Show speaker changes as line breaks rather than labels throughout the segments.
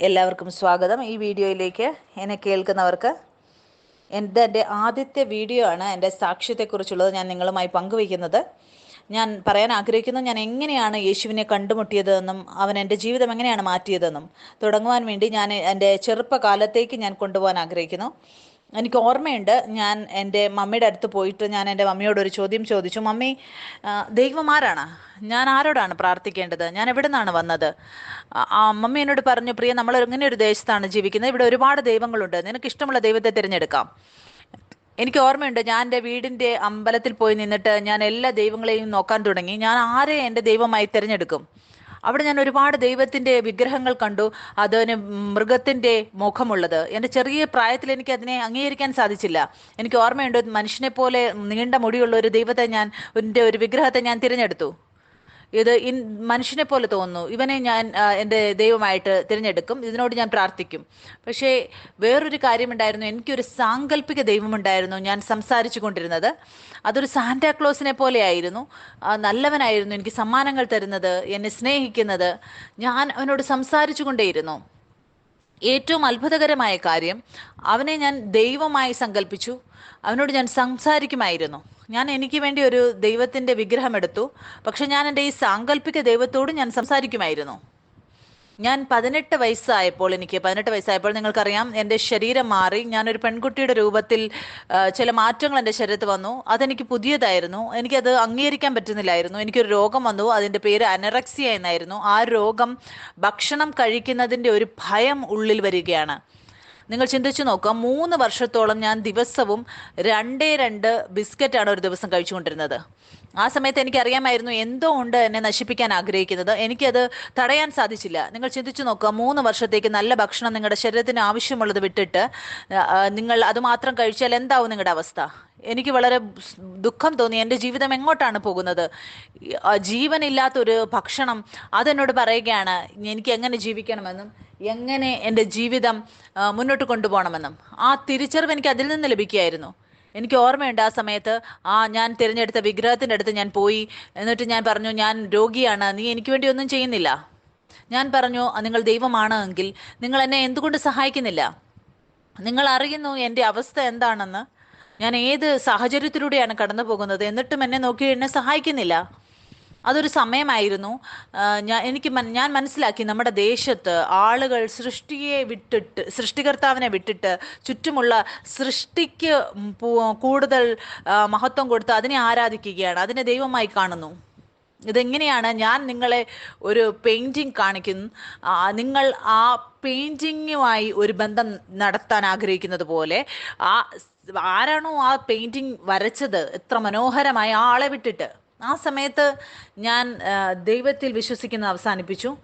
എല്ലാവർക്കും സ്വാഗതം. ഈ വീഡിയോയിലേക്ക് എന്നെ കേൾക്കുന്നവർക്ക് എന്റെ എന്റെ ആദ്യത്തെ വീഡിയോ ആണ് എന്റെ സാക്ഷ്യത്തെക്കുറിച്ചുള്ളത് ഞാൻ നിങ്ങളുമായി പങ്കുവയ്ക്കുന്നത്. ഞാൻ പറയാൻ ആഗ്രഹിക്കുന്നു ഞാൻ എങ്ങനെയാണ് യേശുവിനെ കണ്ടുമുട്ടിയതെന്നും അവൻ എന്റെ ജീവിതം എങ്ങനെയാണ് മാറ്റിയതെന്നും തുടങ്ങുവാൻ വേണ്ടി ഞാൻ എന്റെ ചെറുപ്പകാലത്തേക്ക് ഞാൻ കൊണ്ടുപോകാൻ ആഗ്രഹിക്കുന്നു. എനിക്ക് ഓർമ്മയുണ്ട് ഞാൻ എന്റെ മമ്മിയുടെ അടുത്ത് പോയിട്ട് ഞാൻ എന്റെ മമ്മിയോട് ഒരു ചോദ്യം ചോദിച്ചു മമ്മി ദൈവം ആരാണ്? ഞാൻ ആരോടാണ് പ്രാർത്ഥിക്കേണ്ടത്? ഞാൻ എവിടെ നിന്നാണ് വന്നത് ആ മമ്മി എന്നോട് പറഞ്ഞു പ്രിയ നമ്മൾ ഇങ്ങനെ ഒരു ദേശത്താണ് ജീവിക്കുന്നത്. ഇവിടെ ഒരുപാട് ദൈവങ്ങളുണ്ട്. നിനക്ക് ഇഷ്ടമുള്ള ദൈവത്തെ തിരഞ്ഞെടുക്കാം. എനിക്ക് ഓർമ്മയുണ്ട് ഞാൻ എന്റെ വീടിന്റെ അമ്പലത്തിൽ പോയി നിന്നിട്ട് ഞാൻ എല്ലാ ദൈവങ്ങളെയും നോക്കാൻ തുടങ്ങി. ഞാൻ ആരെ എന്റെ ദൈവമായി തിരഞ്ഞെടുക്കും? അവിടെ ഞാൻ ഒരുപാട് ദൈവത്തിന്റെ വിഗ്രഹങ്ങൾ കണ്ടു. അതിന് മൃഗത്തിന്റെ മുഖമുള്ളത്. എന്റെ ചെറിയ പ്രായത്തിൽ എനിക്ക് അതിനെ അംഗീകരിക്കാൻ സാധിച്ചില്ല. എനിക്ക് ഓർമ്മയുണ്ട് മനുഷ്യനെ പോലെ നീണ്ട മുടിയുള്ള ഒരു ദൈവത്തെ ഞാൻ എന്റെ ഒരു വിഗ്രഹത്തെ ഞാൻ തിരഞ്ഞെടുത്തു. ഇത് ഇൻ മനുഷ്യനെ പോലെ തോന്നുന്നു. ഇവനെ ഞാൻ എന്റെ ദൈവമായിട്ട് തിരഞ്ഞെടുക്കും. ഇതിനോട് ഞാൻ പ്രാർത്ഥിക്കും. പക്ഷേ വേറൊരു കാര്യമുണ്ടായിരുന്നു. എനിക്കൊരു സാങ്കല്പിക ദൈവമുണ്ടായിരുന്നു ഞാൻ സംസാരിച്ചു കൊണ്ടിരുന്നത്. അതൊരു സാന്റാക്ലോസിനെ പോലെയായിരുന്നു. നല്ലവനായിരുന്നു എനിക്ക് സമ്മാനങ്ങൾ തരുന്നത് എന്നെ സ്നേഹിക്കുന്നത്. ഞാൻ അവനോട് സംസാരിച്ചു കൊണ്ടേയിരുന്നു. ഏറ്റവും അത്ഭുതകരമായ കാര്യം അവനെ ഞാൻ ദൈവമായി സങ്കല്പിച്ചു അവനോട് ഞാൻ സംസാരിക്കുമായിരുന്നു. ഞാൻ എനിക്ക് വേണ്ടി ഒരു ദൈവത്തിന്റെ വിഗ്രഹം എടുത്തു. പക്ഷെ ഞാൻ എന്റെ ഈ സാങ്കല്പിക ദൈവത്തോട് ഞാൻ സംസാരിക്കുമായിരുന്നു. ഞാൻ പതിനെട്ട് വയസ്സായപ്പോൾ എനിക്ക് പതിനെട്ട് വയസ്സായപ്പോൾ നിങ്ങൾക്കറിയാം എന്റെ ശരീരം മാറി. ഞാനൊരു പെൺകുട്ടിയുടെ രൂപത്തിൽ ചില മാറ്റങ്ങൾ എന്റെ ശരീരത്തിൽ വന്നു. അതെനിക്ക് പുതിയതായിരുന്നു. എനിക്കത് അംഗീകരിക്കാൻ പറ്റുന്നില്ലായിരുന്നു. എനിക്കൊരു രോഗം വന്നു. അതിന്റെ പേര് അനറക്സിയ എന്നായിരുന്നു. ആ രോഗം ഭക്ഷണം കഴിക്കുന്നതിന്റെ ഒരു ഭയം ഉള്ളിൽ വരികയാണ്. നിങ്ങൾ ചിന്തിച്ചു നോക്കുക മൂന്ന് വർഷത്തോളം ഞാൻ ദിവസവും രണ്ടേ രണ്ട് ബിസ്ക്കറ്റാണ് ഒരു ദിവസം കഴിച്ചുകൊണ്ടിരുന്നത്. ആ സമയത്ത് എനിക്കറിയാമായിരുന്നു എന്തോ ഉണ്ട് എന്നെ നശിപ്പിക്കാൻ ആഗ്രഹിക്കുന്നത്. എനിക്കത് തടയാൻ സാധിച്ചില്ല. നിങ്ങൾ ചിന്തിച്ചു നോക്കുക മൂന്ന് വർഷത്തേക്ക് നല്ല ഭക്ഷണം നിങ്ങളുടെ ശരീരത്തിന് ആവശ്യമുള്ളത് വിട്ടിട്ട് നിങ്ങൾ അത് മാത്രം കഴിച്ചാൽ എന്താവും നിങ്ങളുടെ അവസ്ഥ? എനിക്ക് വളരെ ദുഃഖം തോന്നി. എന്റെ ജീവിതം എങ്ങോട്ടാണ് പോകുന്നത്? ജീവനില്ലാത്തൊരു ഭക്ഷണം അതെന്നോട് പറയുകയാണ് എനിക്ക് എങ്ങനെ ജീവിക്കണമെന്നും എങ്ങനെ എന്റെ ജീവിതം മുന്നോട്ട് കൊണ്ടുപോകണമെന്നും. ആ തിരിച്ചറിവ് എനിക്ക് അതിൽ നിന്ന് ലഭിക്കുകയായിരുന്നു. എനിക്ക് ഓർമ്മയുണ്ട് ആ സമയത്ത് ആ ഞാൻ തിരഞ്ഞെടുത്ത വിഗ്രഹത്തിന്റെ അടുത്ത് ഞാൻ പോയി. എന്നിട്ട് ഞാൻ പറഞ്ഞു ഞാൻ രോഗിയാണ് നീ എനിക്ക് വേണ്ടി ഒന്നും ചെയ്യുന്നില്ല. ഞാൻ പറഞ്ഞു "ആ, നിങ്ങൾ ദൈവമാണ് എങ്കിൽ നിങ്ങൾ എന്നെ എന്തുകൊണ്ട് സഹായിക്കുന്നില്ല? നിങ്ങൾ അറിയുന്നു എന്റെ അവസ്ഥ എന്താണെന്ന്. ഞാൻ ഏത് സാഹചര്യത്തിലൂടെയാണ് കടന്നു പോകുന്നത് എന്നിട്ടും എന്നെ നോക്കി എന്നെ സഹായിക്കുന്നില്ല. അതൊരു സമയമായിരുന്നു. ഞാൻ എനിക്ക് ഞാൻ മനസ്സിലാക്കി നമ്മുടെ ദേശത്ത് ആളുകൾ സൃഷ്ടിയെ വിട്ടിട്ട് സൃഷ്ടികർത്താവിനെ വിട്ടിട്ട് ചുറ്റുമുള്ള സൃഷ്ടിക്ക് കൂടുതൽ മഹത്വം കൊടുത്ത് അതിനെ ആരാധിക്കുകയാണ്. അതിനെ ദൈവമായി കാണുന്നു. ഇതെങ്ങനെയാണ് ഞാൻ നിങ്ങളെ ഒരു പെയിന്റിങ് കാണിക്കുന്നു നിങ്ങൾ ആ പെയിന്റിങ്ങുമായി ഒരു ബന്ധം നടത്താൻ ആഗ്രഹിക്കുന്നത് പോലെ ആ ആരാണോ ആ പെയിന്റിങ് വരച്ചത് എത്ര മനോഹരമായി ആളെ വിട്ടിട്ട് ആ സമയത്ത് ഞാൻ ദൈവത്തിൽ വിശ്വസിക്കുന്നത് അവസാനിപ്പിച്ചു.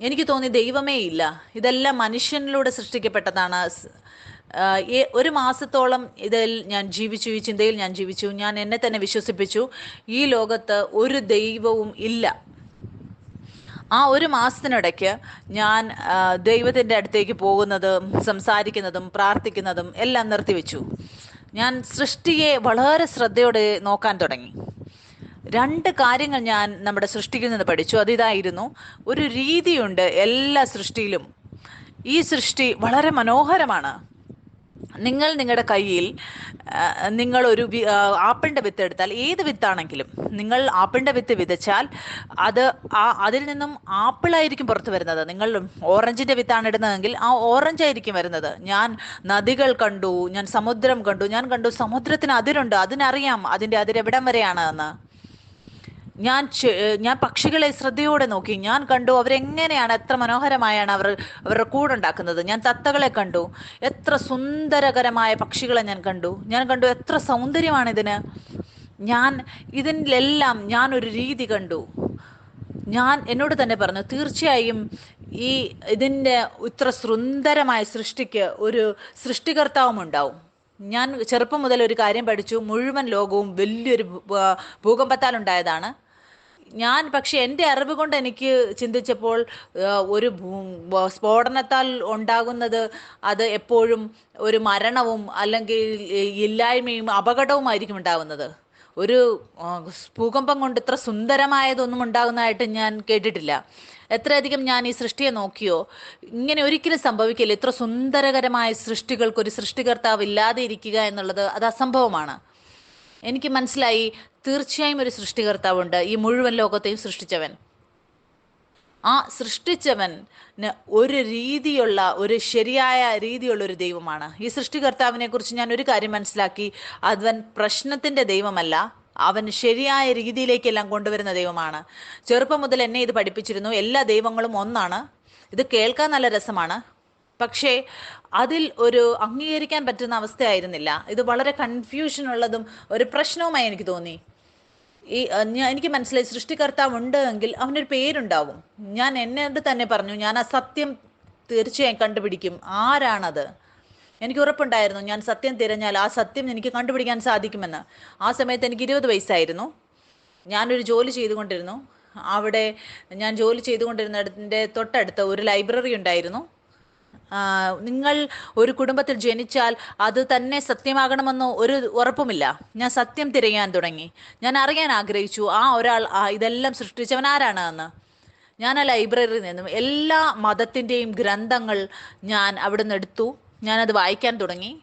എനിക്ക് തോന്നി ദൈവമേ ഇല്ല. ഇതെല്ലാം മനുഷ്യനിലൂടെ സൃഷ്ടിക്കപ്പെട്ടതാണ്. ഒരു മാസത്തോളം ഇതിൽ ഞാൻ ജീവിച്ചു ഈ ചിന്തയിൽ ഞാൻ ജീവിച്ചു. ഞാൻ എന്നെ തന്നെ വിശ്വസിപ്പിച്ചു. ഈ ലോകത്ത് ഒരു ദൈവവും ഇല്ല. ആ ഒരു മാസത്തിനിടയ്ക്ക് ഞാൻ ദൈവത്തിന്റെ അടുത്തേക്ക് പോകുന്നതും സംസാരിക്കുന്നതും പ്രാർത്ഥിക്കുന്നതും എല്ലാം നിർത്തിവെച്ചു. ഞാൻ സൃഷ്ടിയെ വളരെ ശ്രദ്ധയോടെ നോക്കാൻ തുടങ്ങി. രണ്ട് കാര്യങ്ങൾ ഞാൻ നമ്മുടെ സൃഷ്ടിയിൽ നിന്ന് പഠിച്ചു. അതിതായിരുന്നു ഒരു രീതിയുണ്ട് എല്ലാ സൃഷ്ടിയിലും. ഈ സൃഷ്ടി വളരെ മനോഹരമാണ്. നിങ്ങൾ നിങ്ങളുടെ കയ്യിൽ നിങ്ങൾ ഒരു ആപ്പിളിന്റെ വിത്ത് എടുത്താൽ ഏത് വിത്താണെങ്കിലും നിങ്ങൾ ആപ്പിളിന്റെ വിത്ത് വിതച്ചാൽ അത് ആ അതിൽ നിന്നും ആപ്പിളായിരിക്കും പുറത്തു വരുന്നത്. നിങ്ങൾ ഓറഞ്ചിന്റെ വിത്താണ് ഇടുന്നതെങ്കിൽ ആ ഓറഞ്ച് ആയിരിക്കും വരുന്നത്. ഞാൻ നദികൾ കണ്ടു ഞാൻ സമുദ്രം കണ്ടു ഞാൻ കണ്ടു സമുദ്രത്തിന് അതിരുണ്ട് അതിനറിയാം അതിന്റെ അതിരെവിടം വരെയാണ് എന്ന്. ഞാൻ ഞാൻ പക്ഷികളെ ശ്രദ്ധയോടെ നോക്കി. ഞാൻ കണ്ടു അവരെങ്ങനെയാണ് എത്ര മനോഹരമായാണ് അവർ അവരുടെ കൂടുണ്ടാക്കുന്നത്. ഞാൻ തത്തകളെ കണ്ടു. എത്ര സുന്ദരകരമായ പക്ഷികളെ ഞാൻ കണ്ടു. ഞാൻ കണ്ടു എത്ര സൗന്ദര്യമാണ് ഇതിന്. ഞാൻ ഇതിലെല്ലാം ഞാൻ ഒരു രീതി കണ്ടു. ഞാൻ എന്നോട് തന്നെ പറഞ്ഞു തീർച്ചയായും ഈ ഇതിന്റെ ഇത്ര സുന്ദരമായ സൃഷ്ടിക്ക് ഒരു സൃഷ്ടികർത്താവും ഉണ്ടാവും. ഞാൻ ചെറുപ്പം മുതൽ ഒരു കാര്യം പഠിച്ചു. മുഴുവൻ ലോകവും വലിയൊരു ഭൂകമ്പത്താൽ ഉണ്ടായതാണ് ഞാൻ പക്ഷെ എന്റെ അറിവ് കൊണ്ട് എനിക്ക് ചിന്തിച്ചപ്പോൾ ഒരു സ്ഫോടനത്താൽ ഉണ്ടാകുന്നത് അത് എപ്പോഴും ഒരു മരണവും അല്ലെങ്കിൽ ഇല്ലായ്മയും അപകടവുമായിരിക്കും ഉണ്ടാകുന്നത്. ഒരു ഭൂകമ്പം കൊണ്ട് ഇത്ര സുന്ദരമായതൊന്നും ഉണ്ടാകുന്നതായിട്ട് ഞാൻ കേട്ടിട്ടില്ല. എത്രയധികം ഞാൻ ഈ സൃഷ്ടിയെ നോക്കിയോ ഇങ്ങനെ ഒരിക്കലും സംഭവിക്കില്ല. ഇത്ര സുന്ദരകരമായ സൃഷ്ടികൾക്ക് ഒരു സൃഷ്ടികർത്താവ് ഇല്ലാതെ ഇരിക്കുക എന്നുള്ളത് അത് അസംഭവമാണ്. എനിക്ക് മനസ്സിലായി തീർച്ചയായും ഒരു സൃഷ്ടികർത്താവുണ്ട്. ഈ മുഴുവൻ ലോകത്തെയും സൃഷ്ടിച്ചവൻ. ആ സൃഷ്ടിച്ചവന് ഒരു രീതിയുള്ള ഒരു ശരിയായ രീതിയുള്ള ഒരു ദൈവമാണ്. ഈ സൃഷ്ടികർത്താവിനെ കുറിച്ച് ഞാൻ ഒരു കാര്യം മനസ്സിലാക്കി. അവൻ പ്രശ്നത്തിന്റെ ദൈവമല്ല. അവൻ ശരിയായ രീതിയിലേക്കെല്ലാം കൊണ്ടുവരുന്ന ദൈവമാണ്. ചെറുപ്പം മുതൽ എന്നെ ഇത് പഠിപ്പിച്ചിരുന്നു. എല്ലാ ദൈവങ്ങളും ഒന്നാണ്. ഇത് കേൾക്കാൻ നല്ല രസമാണ്. പക്ഷേ അതിൽ ഒരു അംഗീകരിക്കാൻ പറ്റുന്ന അവസ്ഥയായിരുന്നില്ല. ഇത് വളരെ കൺഫ്യൂഷൻ ഉള്ളതും ഒരു പ്രശ്നവുമായി എനിക്ക് തോന്നി. ഈ ഞാൻ എനിക്ക് മനസ്സിലായി സൃഷ്ടികർത്താവ് ഉണ്ട് എങ്കിൽ അവനൊരു പേരുണ്ടാവും. ഞാൻ എന്നോട് തന്നെ പറഞ്ഞു ഞാൻ ആ സത്യം തീർച്ചയായും കണ്ടുപിടിക്കും. ആരാണത്? എനിക്ക് ഉറപ്പുണ്ടായിരുന്നു ഞാൻ സത്യം തിരഞ്ഞാൽ ആ സത്യം എനിക്ക് കണ്ടുപിടിക്കാൻ സാധിക്കുമെന്ന്. ആ സമയത്ത് എനിക്ക് ഇരുപത് വയസ്സായിരുന്നു. ഞാനൊരു ജോലി ചെയ്തുകൊണ്ടിരുന്നു. അവിടെ ഞാൻ ജോലി ചെയ്തുകൊണ്ടിരുന്നിടത്തിന്റെ തൊട്ടടുത്ത് ഒരു ലൈബ്രറി ഉണ്ടായിരുന്നു. നിങ്ങൾ ഒരു കുടുംബത്തിൽ ജനിച്ചാൽ അത് തന്നെ സത്യമാകണമെന്ന് ഒരു ഉറപ്പുമില്ല. ഞാൻ സത്യം തിരയാൻ തുടങ്ങി. ഞാൻ അറിയാൻ ആഗ്രഹിച്ചു ആ ഒരാൾ ഇതെല്ലാം സൃഷ്ടിച്ചവൻ ആരാണ് എന്ന്. ഞാൻ ആ ലൈബ്രറിയിൽ നിന്നും എല്ലാ മതത്തിന്റെയും ഗ്രന്ഥങ്ങൾ ഞാൻ അവിടെ നിന്ന് എടുത്തു. ഞാനത് വായിക്കാൻ തുടങ്ങി.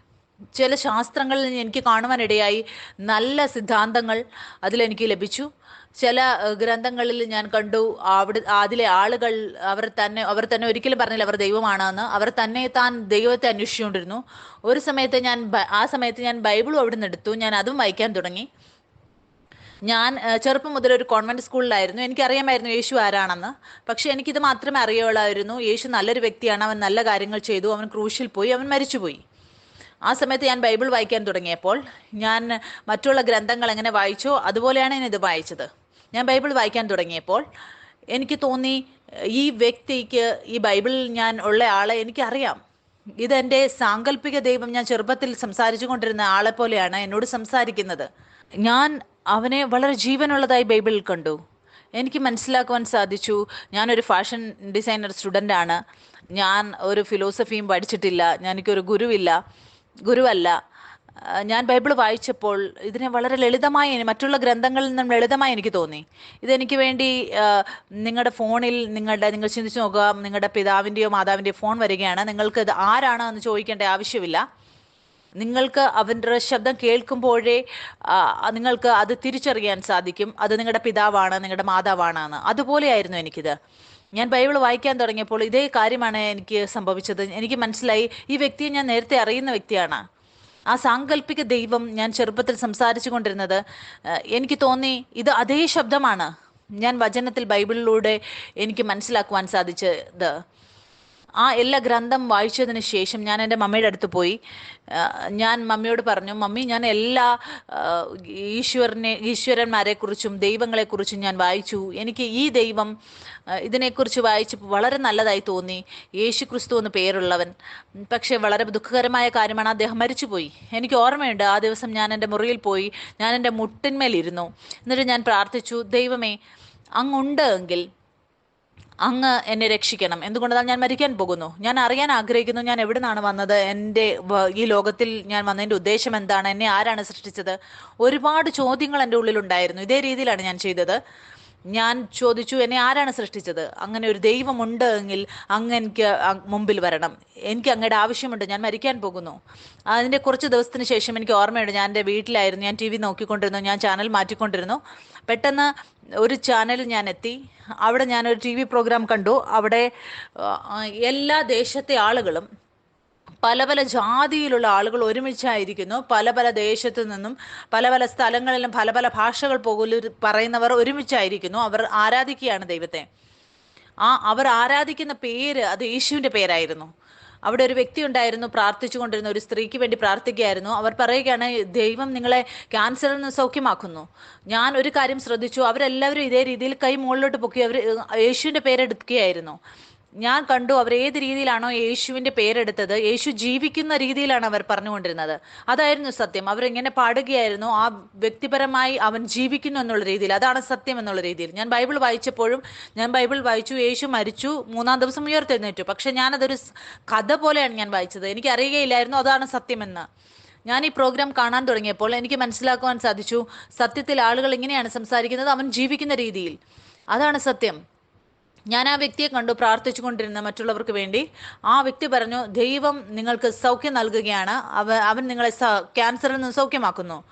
ചില ശാസ്ത്രങ്ങളിൽ എനിക്ക് കാണുവാനിടയായി നല്ല സിദ്ധാന്തങ്ങൾ അതിലെനിക്ക് ലഭിച്ചു. ചില ഗ്രന്ഥങ്ങളിൽ ഞാൻ കണ്ടു അവിടെ അതിലെ ആളുകൾ അവർ തന്നെ അവർ തന്നെ ഒരിക്കലും പറഞ്ഞില്ല അവർ ദൈവമാണെന്ന്. അവർ തന്നെ താൻ ദൈവത്തെ അന്വേഷിച്ചുകൊണ്ടിരുന്നു. ഒരു സമയത്ത് ഞാൻ ആ സമയത്ത് ഞാൻ ബൈബിളും അവിടെ നിന്ന് എടുത്തു. ഞാൻ അതും വായിക്കാൻ തുടങ്ങി. ഞാൻ ചെറുപ്പം മുതൽ ഒരു കോൺവെന്റ് സ്കൂളിലായിരുന്നു. എനിക്കറിയാമായിരുന്നു യേശു ആരാണെന്ന്. പക്ഷെ എനിക്കിത് മാത്രമേ അറിയുള്ളായിരുന്നു. യേശു നല്ലൊരു വ്യക്തിയാണ്. അവൻ നല്ല കാര്യങ്ങൾ ചെയ്തു. അവൻ ക്രൂശിൽ പോയി. അവൻ മരിച്ചുപോയി. ആ സമയത്ത് ഞാൻ ബൈബിൾ വായിക്കാൻ തുടങ്ങിയപ്പോൾ ഞാൻ മറ്റുള്ള ഗ്രന്ഥങ്ങൾ എങ്ങനെ വായിച്ചോ അതുപോലെയാണ് ഞാൻ ഇത് വായിച്ചത്. ഞാൻ ബൈബിൾ വായിക്കാൻ തുടങ്ങിയപ്പോൾ എനിക്ക് തോന്നി ഈ വ്യക്തിക്ക് ഈ ബൈബിളിൽ ഞാൻ ഉള്ള ആളെ എനിക്കറിയാം. ഇതെന്റെ സാങ്കല്പിക ദൈവം ഞാൻ ചെറുപ്പത്തിൽ സംസാരിച്ചു കൊണ്ടിരുന്ന ആളെ പോലെയാണ് എന്നോട് സംസാരിക്കുന്നത്. ഞാൻ അവനെ വളരെ ജീവനുള്ളതായി ബൈബിളിൽ കണ്ടു. എനിക്ക് മനസ്സിലാക്കുവാൻ സാധിച്ചു ഞാനൊരു ഫാഷൻ ഡിസൈനർ സ്റ്റുഡന്റാണ്. ഞാൻ ഒരു ഫിലോസഫിയും പഠിച്ചിട്ടില്ല ഞാൻ എനിക്കൊരു ഗുരുവില്ല. ഗുരുവല്ല. ഞാൻ ബൈബിൾ വായിച്ചപ്പോൾ ഇതിനെ വളരെ ലളിതമായി മറ്റുള്ള ഗ്രന്ഥങ്ങളിൽ നിന്നും ലളിതമായി എനിക്ക് തോന്നി. ഇതെനിക്ക് വേണ്ടി നിങ്ങളുടെ ഫോണിൽ നിങ്ങളുടെ നിങ്ങൾ ചിന്തിച്ചു നോക്കുക നിങ്ങളുടെ പിതാവിന്റെയോ മാതാവിന്റെയോ ഫോൺ വരികയാണ്. നിങ്ങൾക്ക് ഇത് ആരാണ് എന്ന് ചോദിക്കേണ്ട ആവശ്യമില്ല. നിങ്ങൾക്ക് അവന്റെ ശബ്ദം കേൾക്കുമ്പോഴേ നിങ്ങൾക്ക് അത് തിരിച്ചറിയാൻ സാധിക്കും. അത് നിങ്ങളുടെ പിതാവാണ് നിങ്ങളുടെ മാതാവാണ് എന്ന്. അതുപോലെയായിരുന്നു എനിക്കിത്. ഞാൻ ബൈബിൾ വായിക്കാൻ തുടങ്ങിയപ്പോൾ ഇതേ കാര്യമാണ് എനിക്ക് സംഭവിച്ചത്. എനിക്ക് മനസ്സിലായി ഈ വ്യക്തിയെ ഞാൻ നേരത്തെ അറിയുന്ന വ്യക്തിയാണ്. ആ സാങ്കല്പിക ദൈവം ഞാൻ ചെറുപ്പത്തിൽ സംസാരിച്ചു കൊണ്ടിരുന്നത്. എനിക്ക് തോന്നി ഇത് അതേ ശബ്ദമാണ് ഞാൻ വചനത്തിൽ ബൈബിളിലൂടെ എനിക്ക് മനസ്സിലാക്കുവാൻ സാധിച്ചത്. ആ എല്ലാ ഗ്രന്ഥം വായിച്ചതിന് ശേഷം ഞാൻ എന്റെ മമ്മിയുടെ അടുത്ത് പോയി. ഞാൻ മമ്മിയോട് പറഞ്ഞു മമ്മി ഞാൻ എല്ലാ ഈശ്വരനെ ഈശ്വരന്മാരെക്കുറിച്ചും ദൈവങ്ങളെക്കുറിച്ചും ഞാൻ വായിച്ചു. എനിക്ക് ഈ ദൈവം ഇതിനെക്കുറിച്ച് വായിച്ചപ്പോൾ വളരെ നല്ലതായി തോന്നി. യേശു ക്രിസ്തു എന്ന് പേരുള്ളവൻ. പക്ഷേ വളരെ ദുഃഖകരമായ കാര്യമാണ് അദ്ദേഹം മരിച്ചുപോയി. എനിക്ക് ഓർമ്മയുണ്ട് ആ ദിവസം ഞാൻ എന്റെ മുറിയിൽ പോയി ഞാൻ എന്റെ മുട്ടിന്മേലിരുന്നു. എന്നിട്ട് ഞാൻ പ്രാർത്ഥിച്ചു ദൈവമേ അങ്ങുണ്ട് എങ്കിൽ അങ്ങ് എന്നെ രക്ഷിക്കണം. എന്തുകൊണ്ടാണ് ഞാൻ മരിക്കാൻ പോകുന്നു. ഞാൻ അറിയാൻ ആഗ്രഹിക്കുന്നു ഞാൻ എവിടെ നിന്നാണ് വന്നത്. എന്റെ ഈ ലോകത്തിൽ ഞാൻ വന്നതിന്റെ ഉദ്ദേശം എന്താണ്? എന്നെ ആരാണ് സൃഷ്ടിച്ചത്? ഒരുപാട് ചോദ്യങ്ങൾ എന്റെ ഉള്ളിലുണ്ടായിരുന്നു. ഇതേ രീതിയിലാണ് ഞാൻ ചെയ്തത്. ഞാൻ ചോദിച്ചു എന്നെ ആരാണ് സൃഷ്ടിച്ചത്? അങ്ങനെ ഒരു ദൈവമുണ്ട് എങ്കിൽ അങ്ങ് എനിക്ക് മുമ്പിൽ വരണം. എനിക്ക് അങ്ങയുടെ ആവശ്യമുണ്ട് ഞാൻ മരിക്കാൻ പോകുന്നു. അതിന്റെ കുറച്ച് ദിവസത്തിന് ശേഷം എനിക്ക് ഓർമ്മയുണ്ട്. ഞാൻ എന്റെ വീട്ടിലായിരുന്നു. ഞാൻ ടി വി നോക്കിക്കൊണ്ടിരുന്നു. ഞാൻ ചാനൽ മാറ്റിക്കൊണ്ടിരുന്നു. പെട്ടെന്ന് ഒരു ചാനൽ ഞാൻ എത്തി. അവിടെ ഞാനൊരു ടി വി പ്രോഗ്രാം കണ്ടു. അവിടെ എല്ലാ ദേശത്തെ ആളുകളും പല പല ജാതിയിലുള്ള ആളുകൾ ഒരുമിച്ചായിരിക്കുന്നു. പല പല ദേശത്തു നിന്നും പല പല സ്ഥലങ്ങളിലും പല പല ഭാഷകൾ പോലും പറയുന്നവർ ഒരുമിച്ചായിരിക്കുന്നു. അവർ ആരാധിക്കുകയാണ് ദൈവത്തെ? ആ അവർ ആരാധിക്കുന്ന പേര് അത് യേശുവിന്റെ പേരായിരുന്നു. അവിടെ ഒരു വ്യക്തി ഉണ്ടായിരുന്നു പ്രാർത്ഥിച്ചു കൊണ്ടിരുന്ന ഒരു സ്ത്രീക്ക് വേണ്ടി പ്രാർത്ഥിക്കുകയായിരുന്നു. അവർ പറയുകയാണ് ദൈവം നിങ്ങളെ ക്യാൻസറിൽ നിന്ന് സൗഖ്യമാക്കുന്നു. ഞാൻ ഒരു കാര്യം ശ്രദ്ധിച്ചു. അവരെല്ലാവരും ഇതേ രീതിയിൽ കൈ മുകളിലോട്ട് പൊക്കി അവർ യേശുവിന്റെ പേരെടുക്കുകയായിരുന്നു. ഞാൻ കണ്ടു അവർ ഏത് രീതിയിലാണോ യേശുവിന്റെ പേരെടുത്തത്. യേശു ജീവിക്കുന്ന രീതിയിലാണ് അവർ പറഞ്ഞുകൊണ്ടിരുന്നത്. അതായിരുന്നു സത്യം. അവരിങ്ങനെ പാടുകയായിരുന്നു ആ വ്യക്തിപരമായി അവൻ ജീവിക്കുന്നു എന്നുള്ള രീതിയിൽ. അതാണ് സത്യം എന്നുള്ള രീതിയിൽ. ഞാൻ ബൈബിൾ വായിച്ചപ്പോഴും ഞാൻ ബൈബിൾ വായിച്ചു യേശു മരിച്ചു മൂന്നാം ദിവസം ഉയർത്തെഴുന്നേറ്റു. പക്ഷെ ഞാനതൊരു കഥ പോലെയാണ് ഞാൻ വായിച്ചത്. എനിക്ക് അറിയുകയില്ലായിരുന്നു അതാണ് സത്യമെന്ന്. ഞാൻ ഈ പ്രോഗ്രാം കാണാൻ തുടങ്ങിയപ്പോൾ എനിക്ക് മനസ്സിലാക്കുവാൻ സാധിച്ചു സത്യത്തിൽ ആളുകൾ ഇങ്ങനെയാണ് സംസാരിക്കുന്നത് അവൻ ജീവിക്കുന്ന രീതിയിൽ. അതാണ് സത്യം. ഞാൻ ആ വ്യക്തിയെ കണ്ടു പ്രാർത്ഥിച്ചു കൊണ്ടിരുന്ന മറ്റുള്ളവർക്ക് വേണ്ടി. ആ വ്യക്തി പറഞ്ഞു ദൈവം നിങ്ങൾക്ക് സൗഖ്യം നൽകുകയാണ്. അവ അവൻ നിങ്ങളെ ക്യാൻസറിൽ നിന്ന് സൗഖ്യമാക്കുന്നു.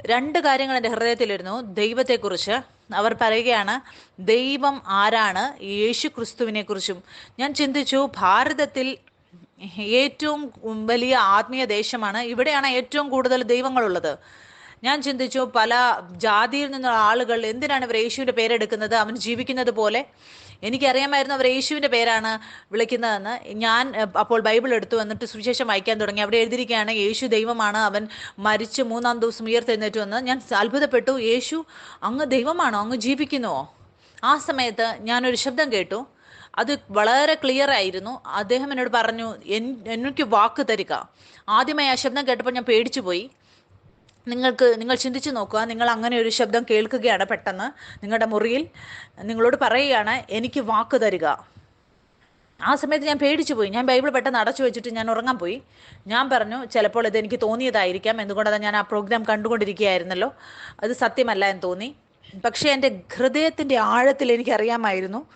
രണ്ട് കാര്യങ്ങൾ എന്റെ ഹൃദയത്തിലിരുന്നു ദൈവത്തെക്കുറിച്ച്. അവർ പറയുകയാണ് ദൈവം ആരാണ്? യേശു ക്രിസ്തുവിനെ കുറിച്ചും ഞാൻ ചിന്തിച്ചു ഭാരതത്തിൽ ഏറ്റവും വലിയ ആത്മീയ ദേശമാണ്. ഇവിടെയാണ് ഏറ്റവും കൂടുതൽ ദൈവങ്ങളുള്ളത്. ഞാൻ ചിന്തിച്ചു പല ജാതിയിൽ നിന്നുള്ള ആളുകൾ എന്തിനാണ് ഇവർ യേശുവിന്റെ പേരെടുക്കുന്നത്? അവൻ ജീവിക്കുന്നത് പോലെ. എനിക്കറിയാമായിരുന്നു അവർ യേശുവിന്റെ പേരാണ് വിളിക്കുന്നതെന്ന്. ഞാൻ അപ്പോൾ ബൈബിൾ എടുത്തു എന്നിട്ട് സുവിശേഷം വായിക്കാൻ തുടങ്ങി. അവിടെ എഴുതിയിരിക്കുകയാണ് യേശു ദൈവമാണ് അവൻ മരിച്ച് മൂന്നാം ദിവസം ഉയർത്തെഴുന്നേറ്റു വന്ന് ഞാൻ അത്ഭുതപ്പെട്ടു. യേശു അങ്ങ് ദൈവമാണോ? അങ്ങ് ജീവിക്കുന്നുവോ? ആ സമയത്ത് ഞാനൊരു ശബ്ദം കേട്ടു. അത് വളരെ ക്ലിയർ ആയിരുന്നു. അദ്ദേഹം എന്നോട് പറഞ്ഞു "എൻ- എനിക്ക് വാക്ക് തരിക. ആദ്യമായി ആ ശബ്ദം കേട്ടപ്പോൾ ഞാൻ പേടിച്ചു പോയി നിങ്ങൾക്ക് നിങ്ങൾ ചിന്തിച്ചു നോക്കുക നിങ്ങൾ അങ്ങനെ ഒരു ശബ്ദം കേൾക്കുകയാണ് പെട്ടെന്ന്. നിങ്ങളുടെ മുറിയിൽ നിങ്ങളോട് പറയുകയാണ് എനിക്ക് വാക്ക് തരിക. ആ സമയത്ത് ഞാൻ പേടിച്ചു പോയി. ഞാൻ ബൈബിൾ പെട്ടെന്ന് അടച്ചു വെച്ചിട്ട് ഞാൻ ഉറങ്ങാൻ പോയി. ഞാൻ പറഞ്ഞു ചിലപ്പോൾ ഇത് എനിക്ക് തോന്നിയതായിരിക്കാം. എന്തുകൊണ്ടാണ് ഞാൻ ആ പ്രോഗ്രാം കണ്ടുകൊണ്ടിരിക്കുകയായിരുന്നല്ലോ. അത് സത്യമല്ല എന്ന് തോന്നി. പക്ഷേ എന്റെ ഹൃദയത്തിന്റെ ആഴത്തിൽ എനിക്കറിയാമായിരുന്നു.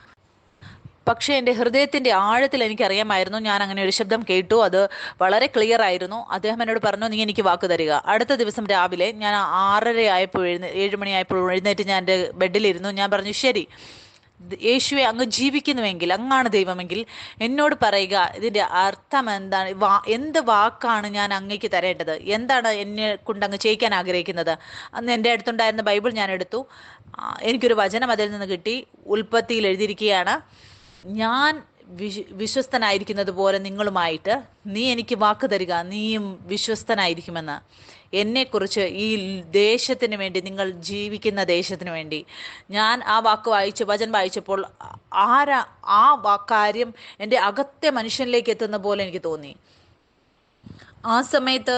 പക്ഷേ എന്റെ ഹൃദയത്തിന്റെ ആഴത്തിൽ എനിക്കറിയാമായിരുന്നു. ഞാൻ അങ്ങനെ ഒരു ശബ്ദം കേട്ടു. അത് വളരെ ക്ലിയർ ആയിരുന്നു. അദ്ദേഹം എന്നോട് പറഞ്ഞു നീ എനിക്ക് വാക്ക് തരിക. അടുത്ത ദിവസം രാവിലെ ഞാൻ ആറര ആയപ്പോൾ എഴുന്ന ഏഴ് മണിയായപ്പോൾ എഴുന്നേറ്റ് ഞാൻ എന്റെ ബെഡിലിരുന്നു. ഞാൻ പറഞ്ഞു ശരി. യേശുവെ അങ്ങ് ജീവിക്കുന്നുവെങ്കിൽ അങ്ങാണ് ദൈവമെങ്കിൽ എന്നോട് പറയുക. ഇതിന്റെ അർത്ഥം എന്താണ്? വാ എന്ത് വാക്കാണ് ഞാൻ അങ്ങേക്ക് തരേണ്ടത്? എന്താണ് എന്നെ കൊണ്ട് അങ്ങ് ചെയ്യിക്കാൻ ആഗ്രഹിക്കുന്നത്? അന്ന് എന്റെ അടുത്തുണ്ടായിരുന്ന ബൈബിൾ ഞാൻ എടുത്തു. എനിക്കൊരു വചനം അതിൽ നിന്ന് കിട്ടി. ഉൽപ്പത്തിയിൽ എഴുതിയിരിക്കുകയാണ്. ഞാൻ വിശ് വിശ്വസ്തനായിരിക്കുന്നത് പോലെ നിങ്ങളുമായിട്ട് നീ എനിക്ക് വാക്ക് തരിക നീയും വിശ്വസ്തനായിരിക്കുമെന്ന്. എന്നെക്കുറിച്ച് ഈ ദേശത്തിന് വേണ്ടി നിങ്ങൾ ജീവിക്കുന്ന ദേശത്തിന് വേണ്ടി. ഞാൻ ആ വാക്ക് വായിച്ച് വചൻ വായിച്ചപ്പോൾ ആരാ ആ കാര്യം എന്റെ അകത്തെ മനുഷ്യനിലേക്ക് എത്തുന്ന പോലെ എനിക്ക് തോന്നി. ആ സമയത്ത്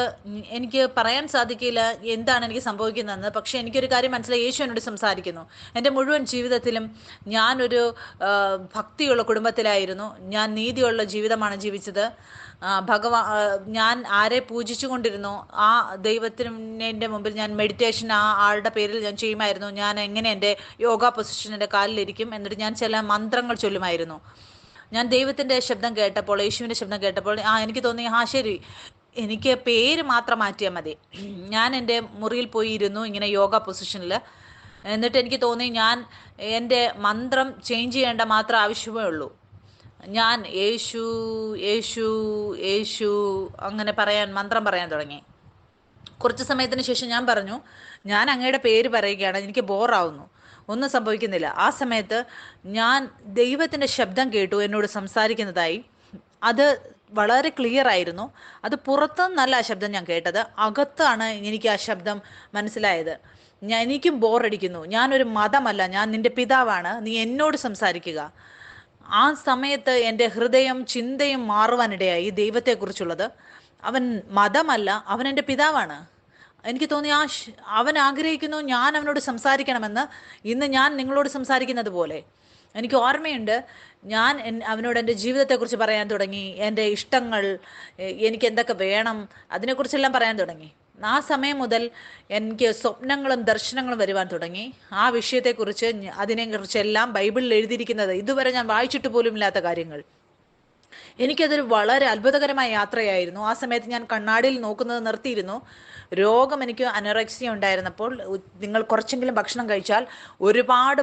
എനിക്ക് പറയാൻ സാധിക്കില്ല എന്താണ് എനിക്ക് സംഭവിക്കുന്നതെന്ന്. പക്ഷെ എനിക്കൊരു കാര്യം മനസ്സിലായി. യേശു എന്നോട് സംസാരിക്കുന്നു. എന്റെ മുഴുവൻ ജീവിതത്തിലും ഞാനൊരു ഭക്തിയുള്ള കുടുംബത്തിലായിരുന്നു. ഞാൻ നീതിയുള്ള ജീവിതമാണ് ജീവിച്ചത്. ഭഗവാ ഞാൻ ആരെ പൂജിച്ചു കൊണ്ടിരുന്നു ആ ദൈവത്തിന്റെ മുമ്പിൽ ഞാൻ മെഡിറ്റേഷൻ ആ ആളുടെ പേരിൽ ഞാൻ ചെയ്യുമായിരുന്നു. ഞാൻ എങ്ങനെ എന്റെ യോഗ പൊസിഷനിന്റെ കാലിലിരിക്കും എന്നിട്ട് ഞാൻ ചില മന്ത്രങ്ങൾ ചൊല്ലുമായിരുന്നു. ഞാൻ ദൈവത്തിന്റെ ശബ്ദം കേട്ടപ്പോൾ യേശുവിന്റെ ശബ്ദം കേട്ടപ്പോൾ ആ എനിക്ക് തോന്നി ആ ശരി. എനിക്ക് പേര് മാത്രം മാറ്റിയാൽ മതി. ഞാൻ എന്റെ മുറിയിൽ പോയി ഇരുന്നു ഇങ്ങനെ യോഗ പൊസിഷനിൽ എന്നിട്ട് എനിക്ക് തോന്നി ഞാൻ എന്റെ മന്ത്രം ചേഞ്ച് ചെയ്യേണ്ട മാത്രം ആവശ്യമേ ഉള്ളൂ. ഞാൻ യേശു യേശു യേശു അങ്ങനെ പറയാൻ മന്ത്രം പറയാൻ തുടങ്ങി. കുറച്ച് സമയത്തിന് ശേഷം ഞാൻ പറഞ്ഞു ഞാൻ അങ്ങയുടെ പേര് പറയുകയാണ് എനിക്ക് ബോറാവുന്നു. ഒന്നും സംഭവിക്കുന്നില്ല. ആ സമയത്ത് ഞാൻ ദൈവത്തിന്റെ ശബ്ദം കേട്ടു എന്നോട് സംസാരിക്കുന്നതായി. അത് വളരെ ക്ലിയർ ആയിരുന്നു. അത് പുറത്തുനിന്നല്ല ആ ശബ്ദം ഞാൻ കേട്ടത്. അകത്താണ് എനിക്ക് ആ ശബ്ദം മനസ്സിലായത്. ഞാൻ എനിക്കും ബോറടിക്കുന്നു ഞാനൊരു മതമല്ല. ഞാൻ നിന്റെ പിതാവാണ്. നീ എന്നോട് സംസാരിക്കുക. ആ സമയത്ത് എന്റെ ഹൃദയം ചിന്തയും മാറുവാനിടയായി ദൈവത്തെക്കുറിച്ചുള്ളത്. അവൻ മതമല്ല. അവൻ എന്റെ പിതാവാണ്. എനിക്ക് തോന്നി ആ അവൻ ആഗ്രഹിക്കുന്നു ഞാൻ അവനോട് സംസാരിക്കണമെന്ന്. ഇന്ന് ഞാൻ നിങ്ങളോട് സംസാരിക്കുന്നത് പോലെ. എനിക്ക് ഓർമ്മയുണ്ട്. ഞാൻ അവനോട് എന്റെ ജീവിതത്തെക്കുറിച്ച് പറയാൻ തുടങ്ങി. എന്റെ ഇഷ്ടങ്ങൾ എനിക്ക് എന്തൊക്കെ വേണം അതിനെക്കുറിച്ചെല്ലാം പറയാൻ തുടങ്ങി. ആ സമയം മുതൽ എനിക്ക് സ്വപ്നങ്ങളും ദർശനങ്ങളും വരുവാൻ തുടങ്ങി. ആ വിഷയത്തെക്കുറിച്ച് അതിനെക്കുറിച്ചെല്ലാം ബൈബിളിൽ എഴുതിയിരിക്കുന്നത് ഇതുവരെ ഞാൻ വായിച്ചിട്ട് പോലും ഇല്ലാത്ത കാര്യങ്ങൾ. എനിക്കതൊരു വളരെ അത്ഭുതകരമായ യാത്രയായിരുന്നു. ആ സമയത്ത് ഞാൻ കണ്ണാടിയിൽ നോക്കുന്നത് നിർത്തിയിരുന്നു. രോഗം എനിക്ക് അനറക്സിയ ഉണ്ടായിരുന്നപ്പോൾ നിങ്ങൾ കുറച്ചെങ്കിലും ഭക്ഷണം കഴിച്ചാൽ ഒരുപാട്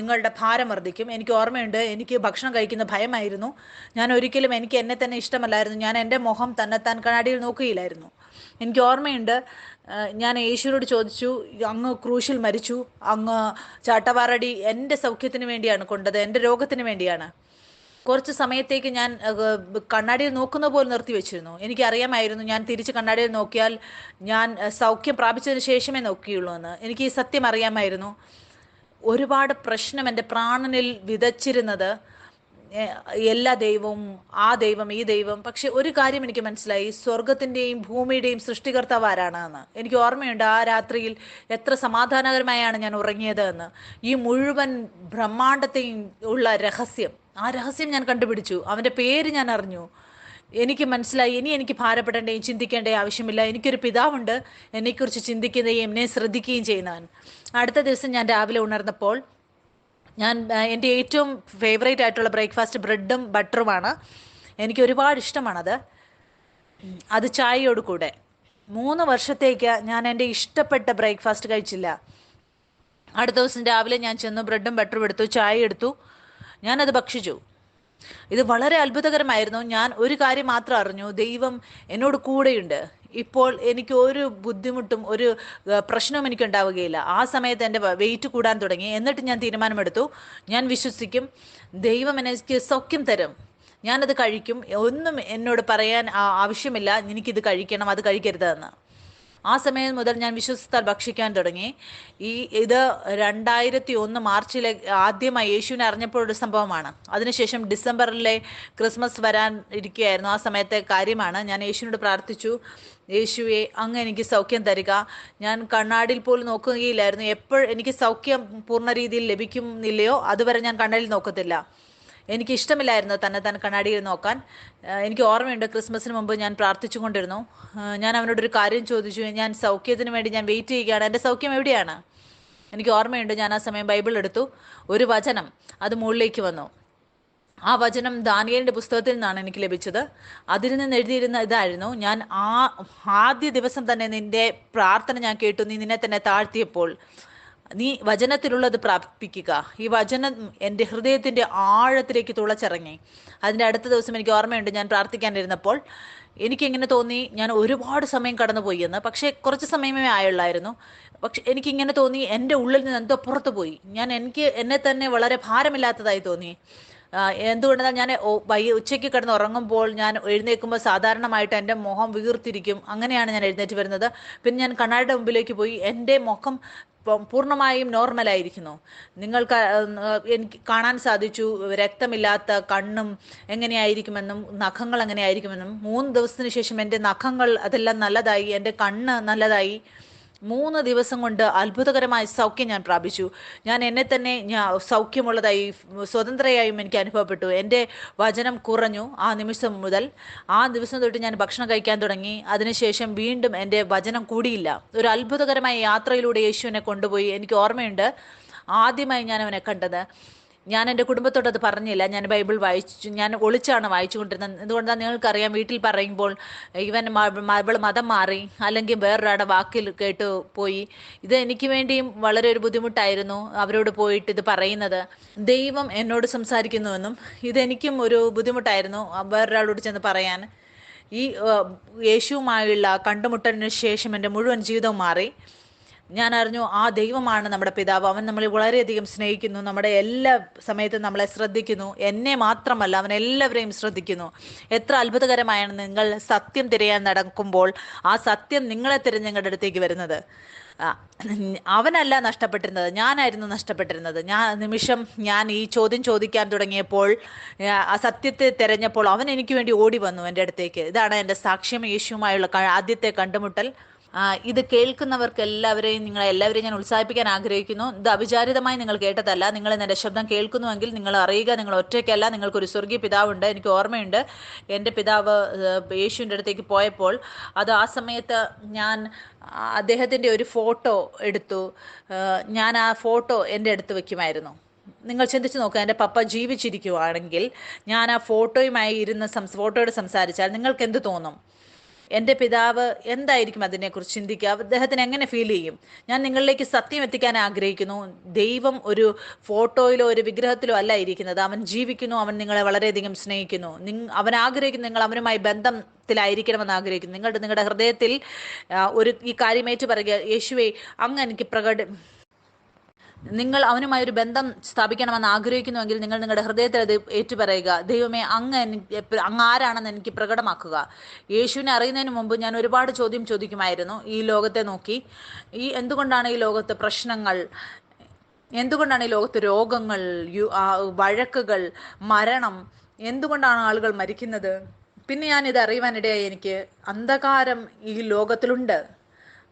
നിങ്ങളുടെ ഭാരം വർദ്ധിക്കും. എനിക്ക് ഓർമ്മയുണ്ട് എനിക്ക് ഭക്ഷണം കഴിക്കുന്ന ഭയമായിരുന്നു. ഞാൻ ഒരിക്കലും എനിക്ക് എന്നെ തന്നെ ഇഷ്ടമല്ലായിരുന്നു. ഞാൻ എന്റെ മുഖം തന്നെത്താൻ കണ്ണാടിയിൽ നോക്കുകയില്ലായിരുന്നു. എനിക്ക് ഓർമ്മയുണ്ട് ഞാൻ യേശുവിനോട് ചോദിച്ചു അങ്ങ് ക്രൂശിൽ മരിച്ചു. അങ്ങ് ചാട്ടവാറടി എന്റെ സൗഖ്യത്തിന് വേണ്ടിയാണ് കൊണ്ടത് എന്റെ രോഗത്തിന് വേണ്ടിയാണ്. കുറച്ച് സമയത്തേക്ക് ഞാൻ കണ്ണാടിയിൽ നോക്കുന്ന പോലെ നിർത്തി വെച്ചിരുന്നു. എനിക്ക് അറിയാമായിരുന്നു ഞാൻ തിരിച്ച് കണ്ണാടിയിൽ നോക്കിയാൽ ഞാൻ സൗഖ്യം പ്രാപിച്ചതിന് ശേഷമേ നോക്കിയുള്ളൂ എന്ന്. എനിക്ക് ഈ സത്യം അറിയാമായിരുന്നു. ഒരുപാട് പ്രശ്നം എന്റെ പ്രാണനിൽ വിതച്ചിരുന്നത് എല്ലാ ദൈവവും ആ ദൈവം ഈ ദൈവം. പക്ഷെ ഒരു കാര്യം എനിക്ക് മനസ്സിലായി. സ്വർഗത്തിന്റെയും ഭൂമിയുടെയും സൃഷ്ടികർത്താവ് ആരാണെന്ന്. എനിക്ക് ഓർമ്മയുണ്ട് ആ രാത്രിയിൽ എത്ര സമാധാനകരമായാണ് ഞാൻ ഉറങ്ങിയത് എന്ന് ഈ മുഴുവൻ ബ്രഹ്മാണ്ടത്തെയും ഉള്ള രഹസ്യം. ആ രഹസ്യം ഞാൻ കണ്ടുപിടിച്ചു. അവന്റെ പേര് ഞാൻ അറിഞ്ഞു. എനിക്ക് മനസ്സിലായി. ഇനി എനിക്ക് ഭാരപ്പെടേണ്ടയും ചിന്തിക്കേണ്ട ആവശ്യമില്ല. എനിക്കൊരു പിതാവുണ്ട്. എന്നെക്കുറിച്ച് ചിന്തിക്കുകയും എന്നെ ശ്രദ്ധിക്കുകയും ചെയ്യുന്നവൻ. അടുത്ത ദിവസം ഞാൻ രാവിലെ ഉണർന്നപ്പോൾ ഞാൻ എന്റെ ഏറ്റവും ഫേവറേറ്റ് ആയിട്ടുള്ള ബ്രേക്ക്ഫാസ്റ്റ് ബ്രെഡും ബട്ടറുമാണ് എനിക്ക് ഒരുപാട് ഇഷ്ടമാണത്. അത് ചായയോട് കൂടെ. മൂന്ന് വർഷത്തേക്ക് ഞാൻ എന്റെ ഇഷ്ടപ്പെട്ട ബ്രേക്ക്ഫാസ്റ്റ് കഴിച്ചില്ല. അടുത്ത ദിവസം രാവിലെ ഞാൻ ചെന്നു ബ്രെഡും ബട്ടറും എടുത്തു ചായ എടുത്തു. ഞാനത് ഭക്ഷിച്ചു. ഇത് വളരെ അത്ഭുതകരമായിരുന്നു. ഞാൻ ഒരു കാര്യം മാത്രം അറിഞ്ഞു. ദൈവം എന്നോട് കൂടെയുണ്ട്. ഇപ്പോൾ എനിക്ക് ഒരു ബുദ്ധിമുട്ടും ഒരു പ്രശ്നവും എനിക്ക് ഉണ്ടാവുകയില്ല ആ സമയത്ത് എന്റെ വെയിറ്റ് കൂടാൻ തുടങ്ങി. എന്നിട്ട് ഞാൻ തീരുമാനമെടുത്തു. ഞാൻ വിശ്വസിക്കും ദൈവം എനിക്ക് സൗഖ്യം തരും. ഞാനത് കഴിക്കും. ഒന്നും എന്നോട് പറയാൻ ആവശ്യമില്ല. എനിക്കിത് കഴിക്കണം. അത് കഴിക്കരുതെന്ന് ആ സമയം മുതൽ ഞാൻ വിശ്വസിത്താൽ ഭക്ഷിക്കാൻ തുടങ്ങി. ഈ ഇത് രണ്ടായിരത്തി ഒന്ന് മാർച്ചിലെ ആദ്യമായി യേശുവിനെ അറിഞ്ഞപ്പോഴൊരു സംഭവമാണ്. അതിനുശേഷം ഡിസംബറിലെ ക്രിസ്മസ് വരാൻ ഇരിക്കുകയായിരുന്നു ആ സമയത്തെ കാര്യമാണ്. ഞാൻ യേശുവിനോട് പ്രാർത്ഥിച്ചു. യേശുവെ അങ്ങ് എനിക്ക് സൗഖ്യം തരിക. ഞാൻ കണ്ണാടിയിൽ പോലും നോക്കുകയില്ലായിരുന്നു. എപ്പോൾ എനിക്ക് സൗഖ്യം പൂർണ രീതിയിൽ ലഭിക്കുന്നില്ലയോ അതുവരെ ഞാൻ കണ്ണാടിയിൽ നോക്കത്തില്ല. എനിക്ക് ഇഷ്ടമില്ലായിരുന്നു തന്നെ താൻ കണ്ണാടിയിൽ നോക്കാൻ. എനിക്ക് ഓർമ്മയുണ്ട് ക്രിസ്മസിന് മുമ്പ് ഞാൻ പ്രാർത്ഥിച്ചുകൊണ്ടിരുന്നു. ഞാൻ അവനോടൊരു കാര്യം ചോദിച്ചു. ഞാൻ സൗഖ്യത്തിന് വേണ്ടി ഞാൻ വെയിറ്റ് ചെയ്യുകയാണ്. എന്റെ സൗഖ്യം എവിടെയാണ്? എനിക്ക് ഓർമ്മയുണ്ട് ഞാൻ ആ സമയം ബൈബിൾ എടുത്തു. ഒരു വചനം അത് മുകളിലേക്ക് വന്നു. ആ വചനം ദാനിയേലിന്റെ പുസ്തകത്തിൽ നിന്നാണ് എനിക്ക് ലഭിച്ചത്. അതിൽ നിന്ന് എഴുതിയിരുന്ന ഇതായിരുന്നു ഞാൻ ആ ആദ്യ ദിവസം തന്നെ നിന്റെ പ്രാർത്ഥന ഞാൻ കേട്ടു. നീ നിന്നെ തന്നെ താഴ്ത്തിയപ്പോൾ നീ വചനത്തിലുള്ളത് പ്രാപിക്കുക ഈ വചനം എന്റെ ഹൃദയത്തിന്റെ ആഴത്തിലേക്ക് തുളച്ചിറങ്ങി. അതിന്റെ അടുത്ത ദിവസം എനിക്ക് ഓർമ്മയുണ്ട് ഞാൻ പ്രാർത്ഥിക്കാനിരുന്നപ്പോൾ. എനിക്കിങ്ങനെ തോന്നി ഞാൻ ഒരുപാട് സമയം കടന്നുപോയി എന്ന്. പക്ഷേ കുറച്ച് സമയമേ ആയുള്ളായിരുന്നു. പക്ഷെ എനിക്കിങ്ങനെ തോന്നി എന്റെ ഉള്ളിൽ നിന്ന് എന്തോ പുറത്തു പോയി ഞാൻ എനിക്ക് എന്നെ തന്നെ വളരെ ഭാരമില്ലാത്തതായി തോന്നി. എന്തുകൊണ്ടെന്നാൽ ഞാൻ വൈ ഉച്ചയ്ക്ക് കിടന്ന് ഉറങ്ങുമ്പോൾ ഞാൻ എഴുന്നേൽക്കുമ്പോൾ സാധാരണമായിട്ട് എന്റെ മുഖം വീർത്തിരിക്കും. അങ്ങനെയാണ് ഞാൻ എഴുന്നേറ്റ് വരുന്നത്. പിന്നെ ഞാൻ കണ്ണാടിയുടെ മുമ്പിലേക്ക് പോയി എന്റെ മുഖം പൂർണമായും നോർമലായിരിക്കുന്നു നിങ്ങൾക്ക് എനിക്ക് കാണാൻ സാധിച്ചു. രക്തമില്ലാത്ത കണ്ണും എങ്ങനെയായിരിക്കുമെന്നും നഖങ്ങൾ എങ്ങനെയായിരിക്കുമെന്നും. മൂന്ന് ദിവസത്തിന് ശേഷം എന്റെ നഖങ്ങൾ അതെല്ലാം നല്ലതായി എന്റെ കണ്ണ് നല്ലതായി. മൂന്ന് ദിവസം കൊണ്ട് അത്ഭുതകരമായ സൗഖ്യം ഞാൻ പ്രാപിച്ചു. ഞാൻ എന്നെ തന്നെ ഞാൻ സൗഖ്യമുള്ളതായി സ്വതന്ത്രയായും എനിക്ക് അനുഭവപ്പെട്ടു. എന്റെ വചനം കുറഞ്ഞു ആ നിമിഷം മുതൽ. ആ ദിവസം തൊട്ട് ഞാൻ ഭക്ഷണം കഴിക്കാൻ തുടങ്ങി. അതിനുശേഷം വീണ്ടും എന്റെ വചനം കൂടിയില്ല. ഒരു അത്ഭുതകരമായ യാത്രയിലൂടെ യേശുവിനെ കൊണ്ടുപോയി. എനിക്ക് ഓർമ്മയുണ്ട്. ആദ്യമായി ഞാൻ അവനെ കണ്ടത്. ഞാൻ എന്റെ കുടുംബത്തോട് അത് പറഞ്ഞില്ല. ഞാൻ ബൈബിൾ വായിച്ചു. ഞാൻ ഒളിച്ചാണ് വായിച്ചുകൊണ്ടിരുന്നത്. എന്തുകൊണ്ടാണ് നിങ്ങൾക്കറിയാം? വീട്ടിൽ പറയുമ്പോൾ ഇവൻ മാർബിൾ മതം മാറി അല്ലെങ്കിൽ വേറൊരാളുടെ വാക്കിൽ കേട്ട് പോയി. ഇത് എനിക്ക് വേണ്ടിയും വളരെ ഒരു ബുദ്ധിമുട്ടായിരുന്നു അവരോട് പോയിട്ട് ഇത് പറയുന്നത്. ദൈവം എന്നോട് സംസാരിക്കുന്നുവെന്നും ഇതെനിക്കും ഒരു ബുദ്ധിമുട്ടായിരുന്നു വേറൊരാളോട് ചെന്ന് പറയാൻ. ഈ യേശുവുമായുള്ള കണ്ടുമുട്ടലിന് ശേഷം എന്റെ മുഴുവൻ ജീവിതവും മാറി. ഞാൻ അറിഞ്ഞു ആ ദൈവമാണ് നമ്മുടെ പിതാവ്. അവൻ നമ്മളെ വളരെയധികം സ്നേഹിക്കുന്നു. നമ്മുടെ എല്ലാ സമയത്തും നമ്മളെ ശ്രദ്ധിക്കുന്നു. എന്നെ മാത്രമല്ല അവൻ എല്ലാവരെയും ശ്രദ്ധിക്കുന്നു. എത്ര അത്ഭുതകരമായാണ് നിങ്ങൾ സത്യം തിരയാൻ നടക്കുമ്പോൾ ആ സത്യം നിങ്ങളെ തിരഞ്ഞ് ഞങ്ങളുടെ അടുത്തേക്ക് വരുന്നത്. അവനല്ല നഷ്ടപ്പെട്ടിരുന്നത്. ഞാനായിരുന്നു നഷ്ടപ്പെട്ടിരുന്നത്. ഞാൻ നിമിഷം ഞാൻ ഈ ചോദ്യം ചോദിക്കാൻ തുടങ്ങിയപ്പോൾ ആ, സത്യത്തെ തിരഞ്ഞപ്പോൾ അവൻ എനിക്ക് വേണ്ടി ഓടി വന്നു എന്റെ അടുത്തേക്ക്. ഇതാണ് എന്റെ സാക്ഷ്യം യേശുവുമായുള്ള ആദ്യത്തെ കണ്ടുമുട്ടൽ. ഇത് കേൾക്കുന്നവർക്ക് എല്ലാവരെയും നിങ്ങളെ എല്ലാവരെയും ഞാൻ ഉത്സാഹിപ്പിക്കാൻ ആഗ്രഹിക്കുന്നു. ഇത് അവിചാരിതമായി നിങ്ങൾ കേട്ടതല്ല. നിങ്ങൾ എന്റെ ശബ്ദം കേൾക്കുന്നുവെങ്കിൽ നിങ്ങൾ അറിയുക നിങ്ങൾ ഒറ്റയ്ക്കല്ല. നിങ്ങൾക്കൊരു സ്വർഗീയ പിതാവുണ്ട് എനിക്ക് ഓർമ്മയുണ്ട്. എന്റെ പിതാവ് യേശുവിന്റെ അടുത്തേക്ക് പോയപ്പോൾ അത് ആ സമയത്ത് ഞാൻ അദ്ദേഹത്തിന്റെ ഒരു ഫോട്ടോ എടുത്തു. ഞാൻ ആ ഫോട്ടോ എന്റെ അടുത്ത് വെക്കുമായിരുന്നു. നിങ്ങൾ ചിന്തിച്ചു നോക്കുക എന്റെ പപ്പ ജീവിച്ചിരിക്കുവാണെങ്കിൽ ഞാൻ ആ ഫോട്ടോയുമായി ഇരുന്ന് സംസ് ഫോട്ടോയോട് സംസാരിച്ചാൽ നിങ്ങൾക്ക് എന്ത് തോന്നും? എന്റെ പിതാവ് എന്തായിരിക്കും അതിനെക്കുറിച്ച് ചിന്തിക്കുക? അദ്ദേഹത്തിന് എങ്ങനെ ഫീൽ ചെയ്യും? ഞാൻ നിങ്ങളിലേക്ക് സത്യം എത്തിക്കാൻ ആഗ്രഹിക്കുന്നു. ദൈവം ഒരു ഫോട്ടോയിലോ ഒരു വിഗ്രഹത്തിലോ അല്ല ഇരിക്കുന്നത്. അവൻ ജീവിക്കുന്നു അവൻ നിങ്ങളെ വളരെയധികം സ്നേഹിക്കുന്നു. അവൻ ആഗ്രഹിക്കുന്നു നിങ്ങൾ അവനുമായി ബന്ധം ത്തിലായിരിക്കണമെന്ന് ആഗ്രഹിക്കുന്നു. നിങ്ങളുടെ നിങ്ങളുടെ ഹൃദയത്തിൽ ഒരു ഈ കാര്യമേറ്റ് പറയുക യേശുവെ അങ്ങ് എനിക്ക് പ്രകട നിങ്ങൾ അവനുമായി ഒരു ബന്ധം സ്ഥാപിക്കണമെന്ന് ആഗ്രഹിക്കുന്നുവെങ്കിൽ നിങ്ങൾ നിങ്ങളുടെ ഹൃദയത്തിൽ അത് ഏറ്റുപറയുക. ദൈവമേ അങ്ങ് അങ്ങ് ആരാണെന്ന് എനിക്ക് പ്രകടമാക്കുക. യേശുവിനെ അറിയുന്നതിന് മുമ്പ് ഞാൻ ഒരുപാട് ചോദ്യം ചോദിക്കുമായിരുന്നു. ഈ ലോകത്തെ നോക്കി. ഈ എന്തുകൊണ്ടാണ് ഈ ലോകത്ത് പ്രശ്നങ്ങൾ? എന്തുകൊണ്ടാണ് ഈ ലോകത്ത് രോഗങ്ങൾ വഴക്കുകൾ മരണം? എന്തുകൊണ്ടാണ് ആളുകൾ മരിക്കുന്നത്? പിന്നെ ഞാൻ ഇത് അറിയുവാനിടയായി എനിക്ക് അന്ധകാരം ഈ ലോകത്തിലുണ്ട്.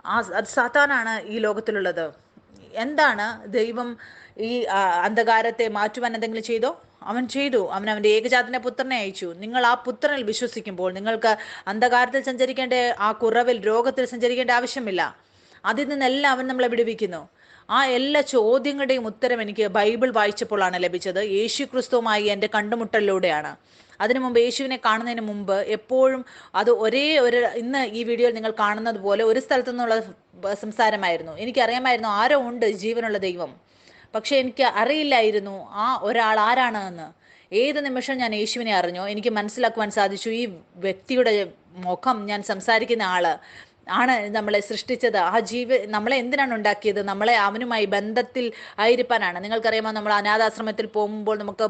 ആ അത് സാത്താനാണ് ഈ ലോകത്തിലുള്ളത്. എന്താണ് ദൈവം ഈ അന്ധകാരത്തെ മാറ്റുവാൻ എന്തെങ്കിലും ചെയ്തോ? അവൻ ചെയ്തു. അവൻ അവന്റെ ഏകജാതന്റെ പുത്രനെ അയച്ചു. നിങ്ങൾ ആ പുത്രനിൽ വിശ്വസിക്കുമ്പോൾ നിങ്ങൾക്ക് അന്ധകാരത്തിൽ സഞ്ചരിക്കേണ്ട ആ കുറവിൽ രോഗത്തിൽ സഞ്ചരിക്കേണ്ട ആവശ്യമില്ല. അതിൽ നിന്നെല്ലാം അവൻ നമ്മളെ വിടുവിക്കുന്നു. ആ എല്ലാ ചോദ്യങ്ങളുടെയും ഉത്തരം എനിക്ക് ബൈബിൾ വായിച്ചപ്പോഴാണ് ലഭിച്ചത്. യേശു ക്രിസ്തുവുമായി എന്റെ കണ്ടുമുട്ടലിലൂടെയാണ്. അതിനു മുമ്പ് യേശുവിനെ കാണുന്നതിന് മുമ്പ് എപ്പോഴും അത് ഒരേ ഒരു ഇന്ന് ഈ വീഡിയോയിൽ നിങ്ങൾ കാണുന്നത് പോലെ ഒരു സ്ഥലത്തു നിന്നുള്ള സംസാരമായിരുന്നു. എനിക്കറിയാമായിരുന്നു ആരോ ഉണ്ട് ജീവനുള്ള ദൈവം. പക്ഷേ എനിക്ക് അറിയില്ലായിരുന്നു ആ ഒരാൾ ആരാണ് എന്ന് ഏത് നിമിഷം ഞാൻ യേശുവിനെ അറിഞ്ഞു? എനിക്ക് മനസ്സിലാക്കുവാൻ സാധിച്ചു ഈ വ്യക്തിയുടെ മുഖം ഞാൻ സംസാരിക്കുന്ന ആൾ. ആണ് നമ്മളെ സൃഷ്ടിച്ചത്. ആ ജീവ നമ്മളെ എന്തിനാണ് ഉണ്ടാക്കിയത്? നമ്മളെ അവനുമായി ബന്ധത്തിൽ ആയിരിക്കാനാണ് നിങ്ങൾക്കറിയാമോ നമ്മൾ അനാഥാശ്രമത്തിൽ പോകുമ്പോൾ നമുക്ക്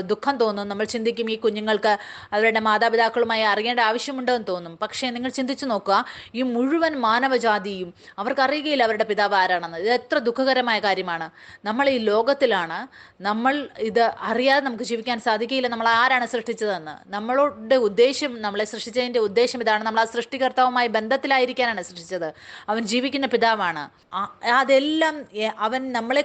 ദുഃഖം തോന്നും. നമ്മൾ ചിന്തിക്കും ഈ കുഞ്ഞുങ്ങൾക്ക് അവരുടെ മാതാപിതാക്കളുമായി അറിയേണ്ട ആവശ്യമുണ്ടോ എന്ന് തോന്നും. പക്ഷേ നിങ്ങൾ ചിന്തിച്ചു നോക്കുക ഈ മുഴുവൻ മാനവജാതിയും അവർക്കറിയുകയില്ല അവരുടെ പിതാവ് ആരാണെന്ന്. ഇത് എത്ര ദുഃഖകരമായ കാര്യമാണ്. നമ്മൾ ഈ ലോകത്തിലാണ്. നമ്മൾ ഇത് അറിയാതെ നമുക്ക് ജീവിക്കാൻ സാധിക്കുകയില്ല. നമ്മൾ ആരാണ് സൃഷ്ടിച്ചതെന്ന്. നമ്മളുടെ ഉദ്ദേശം നമ്മളെ സൃഷ്ടിച്ചതിന്റെ ഉദ്ദേശം ഇതാണ്. നമ്മൾ ആ സൃഷ്ടികർത്താവുമായി ബന്ധത്തിലായിരിക്കാനാണ് സൃഷ്ടിച്ചത്. അവൻ ജീവിക്കുന്ന പിതാവാണ്. അതെല്ലാം അവൻ നമ്മളെ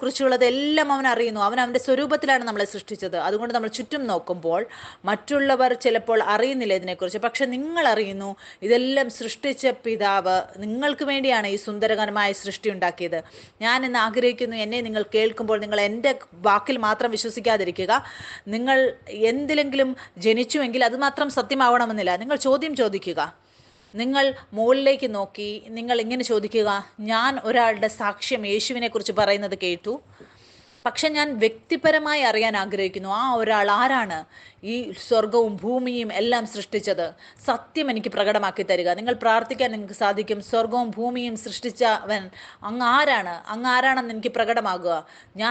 കുറിച്ചുള്ളതെല്ലാം അവൻ അറിയുന്നു. അവൻ അവന്റെ സ്വരൂപത്തിലാണ് നമ്മളെ സൃഷ്ടിച്ചത്. അതുകൊണ്ട് നമ്മൾ ചുറ്റും നോക്കുമ്പോൾ മറ്റുള്ളവർ ചിലപ്പോൾ അറിയുന്നില്ല ഇതിനെക്കുറിച്ച്. പക്ഷെ നിങ്ങൾ അറിയുന്നു ഇതെല്ലാം സൃഷ്ടിച്ച പിതാവ് നിങ്ങൾക്ക് വേണ്ടിയാണ് ഈ സുന്ദരകരമായ സൃഷ്ടി ഉണ്ടാക്കിയത്. ഞാൻ ഇന്ന് ആഗ്രഹിക്കുന്നു എന്നെ നിങ്ങൾ കേൾക്കുമ്പോൾ നിങ്ങൾ എന്റെ വാക്കിൽ മാത്രം വിശ്വസിക്കാതിരിക്കുക. നിങ്ങൾ എന്തിലെങ്കിലും ജനിച്ചുവെങ്കിൽ അത് മാത്രം സത്യമാവണമെന്നില്ല. നിങ്ങൾ ചോദ്യം ചോദിക്കുക. നിങ്ങൾ മുകളിലേക്ക് നോക്കി നിങ്ങൾ ഇങ്ങനെ ചോദിക്കുക ഞാൻ ഒരാളുടെ സാക്ഷ്യം യേശുവിനെ കുറിച്ച് പറയുന്നത് കേട്ടു. പക്ഷെ ഞാൻ വ്യക്തിപരമായി അറിയാൻ ആഗ്രഹിക്കുന്നു. ആ ഒരാൾ ആരാണ്? ഈ സ്വർഗവും ഭൂമിയും എല്ലാം സൃഷ്ടിച്ചത്. സത്യം എനിക്ക് പ്രകടമാക്കി തരിക. നിങ്ങൾ പ്രാർത്ഥിക്കാൻ നിങ്ങൾക്ക് സാധിക്കും. സ്വർഗവും ഭൂമിയും സൃഷ്ടിച്ചവൻ അങ്ങ് ആരാണ്? അങ്ങ് ആരാണെന്ന് എനിക്ക് പ്രകടമാകുക.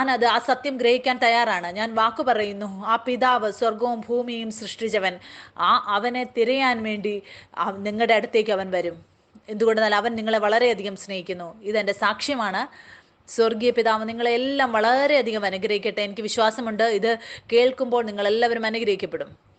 അത് ആ സത്യം ഗ്രഹിക്കാൻ തയ്യാറാണ്. ഞാൻ വാക്കു പറയുന്നു ആ പിതാവ് സ്വർഗവും ഭൂമിയും സൃഷ്ടിച്ചവൻ. ആ അവനെ തിരയാൻ വേണ്ടി നിങ്ങളുടെ അടുത്തേക്ക് അവൻ വരും. എന്തുകൊണ്ടെന്നാൽ അവൻ നിങ്ങളെ വളരെയധികം സ്നേഹിക്കുന്നു. ഇതെന്റെ സാക്ഷ്യമാണ്. സ്വർഗീയ പിതാവ് നിങ്ങളെല്ലാം വളരെയധികം അനുഗ്രഹിക്കട്ടെ. എനിക്ക് വിശ്വാസമുണ്ട്. ഇത് കേൾക്കുമ്പോൾ നിങ്ങളെല്ലാവരും അനുഗ്രഹിക്കപ്പെടും.